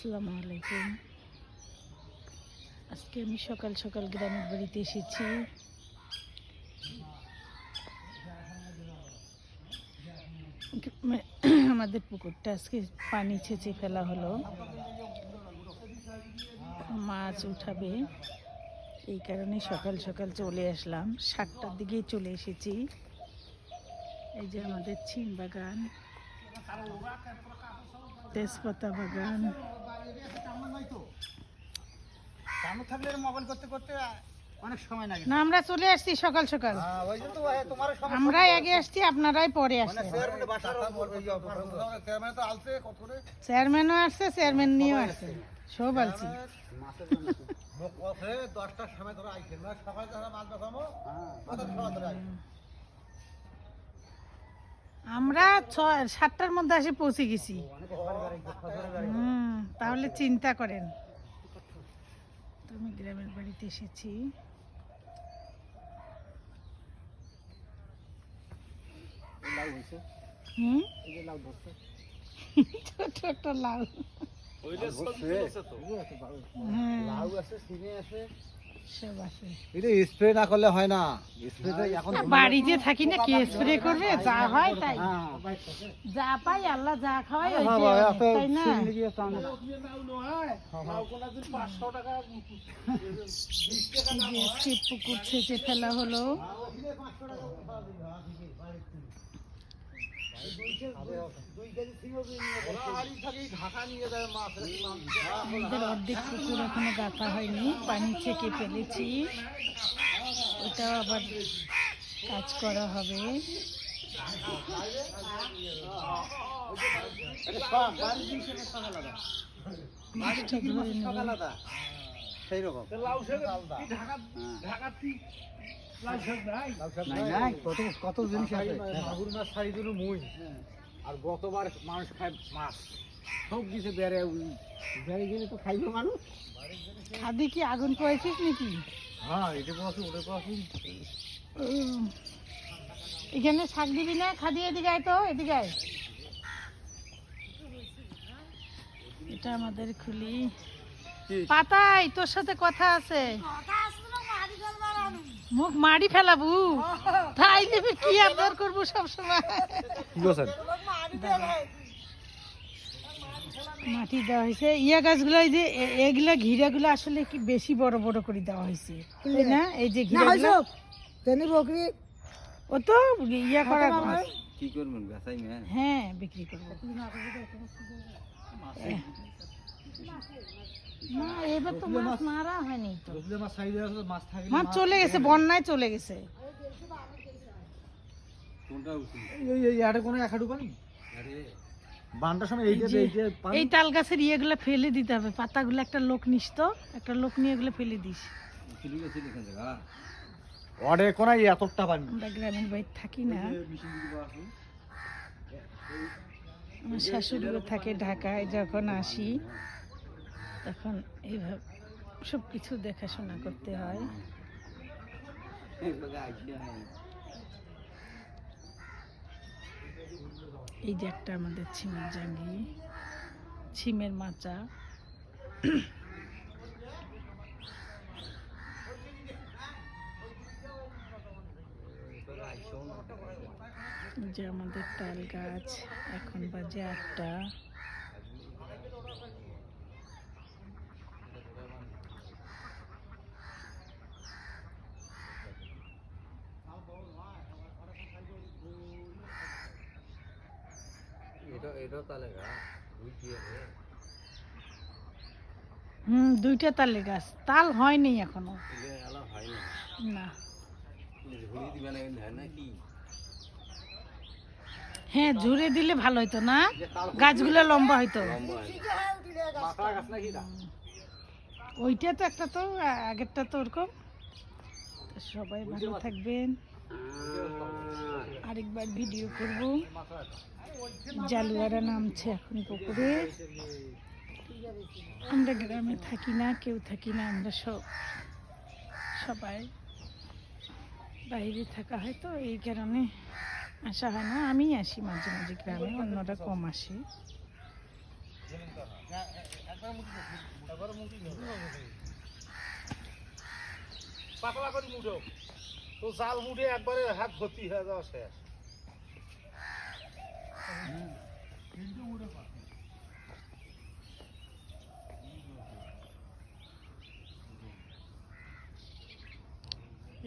আসসালামু আলাইকুম। আজকে আমি সকাল সকাল গ্রামের বাড়িতে এসেছি। আমাদের পুকুরটা আজকে পানি ছেঁচে ফেলা হলো। মাছ উঠাবে। এই কারণে সকাল সকাল চলে আসলাম। সাতটার দিকেই চলে এসেছি। এই যে আমাদের চিন বাগান, তেজপাতা বাগান চালু থাকলে মোবাইল করতে করতে অনেক সময় লাগে। না আমরা চলে আসছি সকাল সকাল। হ্যাঁ, ওই জন্য তো ভাই তোমার সময় আমরাই আগে আসছি আপনারাই পরে মানে করে চেয়ারম্যানও আসছে চেয়ারম্যান নিয়েও আসছে। সব আলছি। দশটার সময় ধরে সকালে মাছ আমরা ছয় সাতটার মধ্যে আসে পৌঁছে গেছি। হুম তাহলে চিন্তা করেন। তো আমি গ্রামের বাড়িতে এসেছি। ছোট একটা লাউ। হ্যাঁ। লাউ আছে সিমে আছে এটা স্প্রে না করলে হয় না স্প্রে তো এখন বাড়িতে থাকি না কে স্প্রে করবে যা হয় তাই হ্যাঁ যা পাই আল্লাহ যা খাওয়াই হ্যাঁ তাই না পুকুর ছেঁচে ফেলা হলো আমাদের অর্ধেক পুকুর এখনও গাঁথা হয়নি পানি ছেঁকে ফেলেছি ওটাও আবার কাজ করা হবে সেই রকম কত কত জিনিস আছে? মাগুর মাছ ছাড়ি দিল মুই। আর গতবার মানুষ খায় মাছ। সব কিছু বেড়ে বেড়ে গেলে তো খাইবে মানুষ। খাদি কি আগুন নাকি? হ্যাঁ এটা ওটা এখানে শাক দিবি না? খাদি এদিকে আয় তো এদিকে এটা আমাদের খুলি। পাতাই তোর সাথে কথা আছে। মুখ মারি ফেলাবু? তাই দেবে কি আবদার করব সবসময়? কি বলছেন মাটি দেওয়া হয়েছে। ইয়া গাছগুলো যে এগুলা ঘিরাগুলো আসলে কি বেশি বড় বড় করে দেওয়া হয়েছে? তাই না? এই যে ঘিরাগুলো বকরি। ও তো ইয়া করা কি করবেন? হ্যাঁ বিক্রি করব। না এবার তো মাছ মারা হয়নি তো। মাছ আছে মাছ থাকে মাছ চলে গেছে বন্যায় চলে গেছে। এই তাল গাছের ইয়েগুলো ফেলে দিতে হবে পাতাগুলো একটা লোক নিস তো একটা লোক নিয়ে এগুলো ফেলে দিস। অডে কোনা এতটা পানি। গ্রামের বাড়িতে থাকি না। আমার শাশুড়িও থাকে ঢাকায়, যখন আসি, তখন এইভাবে সব কিছু দেখাশোনা করতে হয়। এই যে একটা আমাদের ছিমের জাঙ্গি ছিমের মাচা এই যে আমাদের তাল গাছ এখন বাজে আটটা। তালে হুম দুইটা তালের গাছ। তাল হয়নি এখনও। না না ঝুড়ি দিবেন না নাকি হ্যাঁ ঝুড়ে দিলে ভালো হতো না? গাছগুলো লম্বা হইতো। ওইটা তো একটা তো আগেরটা তো ওরকম। সবাই ভালো থাকবেন। আরেকবার ভিডিও করব। জালুয়ারা নামছে এখন পুকুরে। আমরা গ্রামে থাকি না কেউ থাকি না আমরা সব সবাই বাইরে থাকা হয় তো এই কারণে আসা হয় না। আমি আসি মাঝে মাঝে গ্রামে অন্যরা কম আসে। পাতলা করে মুঠো তো জাল মুঠে একবারে হাত ভর্তি হয়ে যাওয়া শেষ।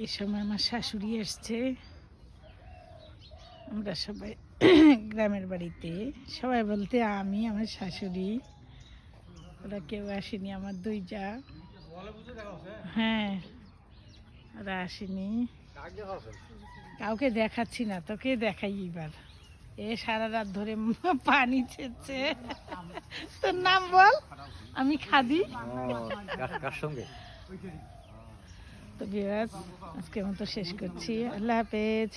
এই সময় আমার শাশুড়ি এসছে। আমরা সবাই গ্রামের বাড়িতে। সবাই বলতে আমি, আমার শাশুড়ি। ওরা কেউ আসেনি, আমার দুই যা হ্যাঁ ওরা আসেনি। কাউকে দেখাচ্ছি না, তোকে দেখাই এবার। এ সারা রাত ধরে পানি ছেচ্ছে তোর নাম বল? আমি খাদি। কার সঙ্গে? তো বিরাজ আজকের মতো শেষ করছি। আল্লাহ হাফেজ।